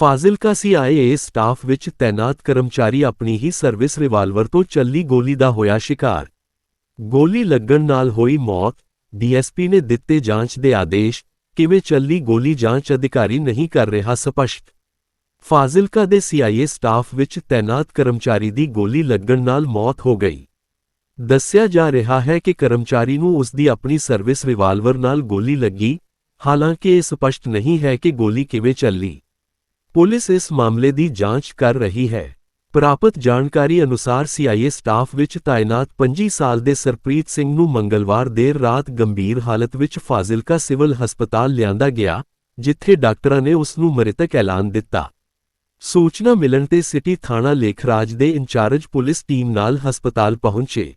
Fazilka CIA staff ਵਿੱਚ ਤੈਨਾਤ ਕਰਮਚਾਰੀ ਆਪਣੀ ਹੀ ਸਰਵਿਸ ਰਿਵਾਲਵਰ ਤੋਂ ਚੱਲੀ ਗੋਲੀ ਦਾ ਹੋਇਆ ਸ਼ਿਕਾਰ। ਗੋਲੀ ਲੱਗਣ ਨਾਲ ਹੋਈ ਮੌਤ ਡੀਐਸਪੀ ਨੇ ਦਿੱਤੇ ਜਾਂਚ ਦੇ ਆਦੇਸ਼, ਕਿਵੇਂ ਚੱਲੀ ਗੋਲੀ ਜਾਂਚ ਅਧਿਕਾਰੀ ਨਹੀਂ ਕਰ ਰਿਹਾ ਸਪਸ਼ਟ। ਫਾਜ਼ਿਲਕਾ ਦੇ ਸੀਆਈਏ ਸਟਾਫ ਵਿੱਚ ਤੈਨਾਤ ਕਰਮਚਾਰੀ ਦੀ ਗੋਲੀ ਲੱਗਣ ਨਾਲ ਮੌਤ ਹੋ ਗਈ। ਦੱਸਿਆ ਜਾ ਰਿਹਾ ਹੈ ਕਿ ਕਰਮਚਾਰੀ ਨੂੰ ਉਸ ਦੀ ਆਪਣੀ ਸਰਵਿਸ ਰਿਵਾਲਵਰ ਨਾਲ ਗੋਲੀ ਲੱਗੀ, ਹਾਲਾਂਕਿ ਇਹ ਸਪਸ਼ਟ ਨਹੀਂ ਹੈ ਕਿ ਗੋਲੀ ਕਿਵੇਂ ਚੱਲੀ। ਪੁਲਿਸ ਇਸ ਮਾਮਲੇ ਦੀ ਜਾਂਚ ਕਰ ਰਹੀ ਹੈ। ਪ੍ਰਾਪਤ ਜਾਣਕਾਰੀ ਅਨੁਸਾਰ ਸੀਆਈਏ ਸਟਾਫ ਵਿੱਚ ਤਾਇਨਾਤ 25 ਸਾਲ ਦੇ ਸਰਪ੍ਰੀਤ ਸਿੰਘ ਨੂੰ ਮੰਗਲਵਾਰ ਦੇਰ ਰਾਤ ਗੰਭੀਰ ਹਾਲਤ ਵਿੱਚ ਫਾਜ਼ਿਲਕਾ ਸਿਵਲ ਹਸਪਤਾਲ ਲਿਆਂਦਾ ਗਿਆ, ਜਿੱਥੇ ਡਾਕਟਰਾਂ ਨੇ ਉਸ ਨੂੰ ਮ੍ਰਿਤਕ ਐਲਾਨ ਦਿੱਤਾ। ਸੂਚਨਾ ਮਿਲਣ ਤੇ ਸਿਟੀ ਥਾਣਾ ਲੇਖਰਾਜ ਦੇ ਇੰਚਾਰਜ ਪੁਲਿਸ ਟੀਮ ਨਾਲ ਹਸਪਤਾਲ ਪਹੁੰਚੇ।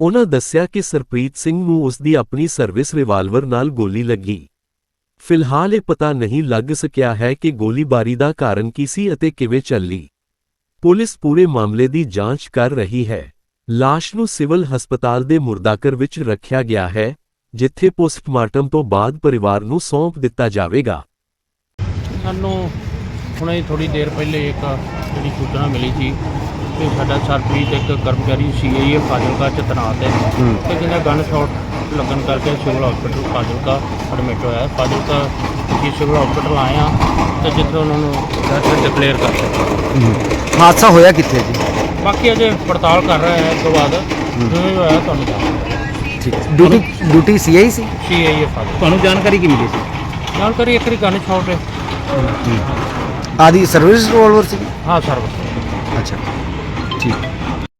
ਉਨ੍ਹਾਂ ਦੱਸਿਆ ਕਿ ਸਰਪ੍ਰੀਤ ਸਿੰਘ ਨੂੰ ਉਸ ਦੀ ਆਪਣੀ ਸਰਵਿਸ ਰਿਵਾਲਵਰ ਨਾਲ ਗੋਲੀ ਲੱਗੀ। ਫਿਲਹਾਲ ਇਹ ਪਤਾ ਨਹੀਂ ਲੱਗ ਸਕਿਆ ਹੈ ਕਿ ਗੋਲੀਬਾਰੀ ਦਾ ਕਾਰਨ ਕੀ ਸੀ ਅਤੇ ਕਿਵੇਂ ਚੱਲੀ। ਪੁਲਿਸ ਪੂਰੇ ਮਾਮਲੇ ਦੀ ਜਾਂਚ ਕਰ ਰਹੀ ਹੈ। ਲਾਸ਼ ਨੂੰ ਸਿਵਲ ਹਸਪਤਾਲ ਦੇ ਮੁਰਦਾਕਰ ਵਿੱਚ ਰੱਖਿਆ ਗਿਆ ਹੈ ਜਿੱਥੇ ਪੋਸਟਮਾਰਟਮ ਤੋਂ ਬਾਅਦ ਪਰਿਵਾਰ ਨੂੰ ਸੌਂਪ ਦਿੱਤਾ ਜਾਵੇਗਾ। ਸਾਨੂੰ ਹੁਣੇ ਥੋੜੀ ਦੇਰ ਪਹਿਲੇ ਇੱਕ ਜਿਹੜੀ ਸੂਚਨਾ ਮਿਲੀ ਸੀ ਕਿ ਸਾਡਾ ਸਰਪ੍ਰੀਤ ਇੱਕ ਕਰਮਚਾਰੀ ਸੀਆਈਏ ਫਾਜ਼ਿਲਕਾ ਚ ਤੈਨਾਤ ਹੈ। ਤੇ ਜਿਹਦਾ ਗਨ ਸ਼ਾਟ ਲੱਗਣ ਕਰਕੇ ਸਿਵਲ ਹਸਪੀਟਲ ਫਾਜ਼ਿਲਕਾ ਐਡਮਿਟ ਹੋਇਆ ਹੈ। ਫਾਜ਼ਿਲਕਾ ਜੀ ਸਿਵਲ ਹਸਪੀਟਲ ਆਏ ਆ ਤੇ ਜਿੱਥੇ ਉਹਨਾਂ ਨੂੰ ਡੈਥ ਡਿਕਲੇਅਰ ਕਰ ਦਿੱਤਾ। ਹਾਦਸਾ ਹੋਇਆ ਕਿੱਥੇ ਜੀ? ਬਾਕੀ ਅਜੇ ਪੜਤਾਲ ਕਰ ਰਹੇ ਆ ਇਸ ਤੋਂ ਬਾਅਦ। ਜਿਵੇਂ ਹੋਇਆ ਤੁਹਾਨੂੰ ਠੀਕ ਡਿਊਟੀ ਡਿਊਟੀ ਸੀਆਈ ਸੀ? ਸੀਆਈਏ ਫਾਜ਼ਿਲਕਾ। ਤੁਹਾਨੂੰ ਜਾਣਕਾਰੀ ਕੀ ਮਿਲੀ ਸੀ? ਜਾਣਕਾਰੀ ਇੱਕ ਰੀ ਗਨ ਸ਼ਾਟ ਹੈ। ਆਦੀ ਸਰਵਿਸ ਰਿਵਾਲਵਰ ਸੀ ਹਾਂ ਸਰਵਿਸ ਅੱਛਾ। ਠੀਕ।